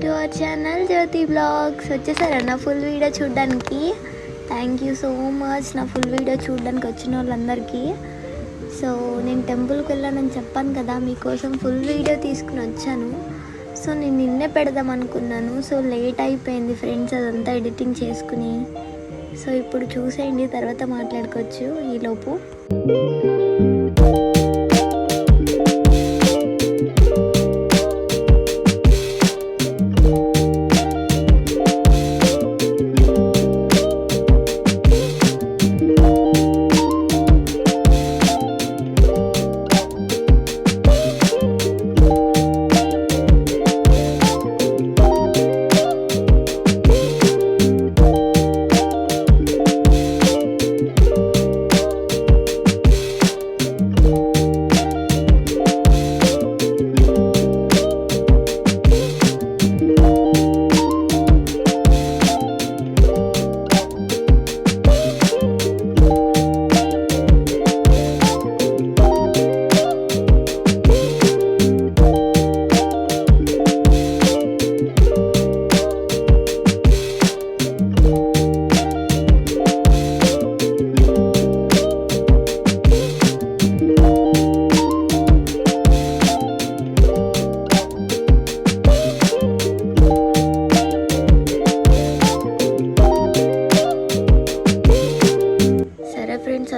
To our channel Jyothi blogs వచ్చేసారా నా full video చూడడానికి. థ్యాంక్ యూ సో మచ్ నా ఫుల్ వీడియో చూడడానికి వచ్చిన వాళ్ళందరికీ. సో నేను టెంపుల్కి వెళ్ళానని చెప్పాను కదా మీకోసం ఫుల్ వీడియో తీసుకుని వచ్చాను. సో నేను నిన్నే పెడదాం అనుకున్నాను. సో లేట్ అయిపోయింది ఫ్రెండ్స్ అదంతా ఎడిటింగ్ చేసుకుని. సో ఇప్పుడు చూసేయండి తర్వాత మాట్లాడుకోవచ్చు ఈలోపు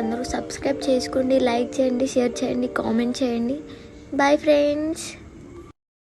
అందరూ సబ్స్క్రైబ్ చేసుకోండి లైక్ చేయండి షేర్ చేయండి కామెంట్ చేయండి. Bye friends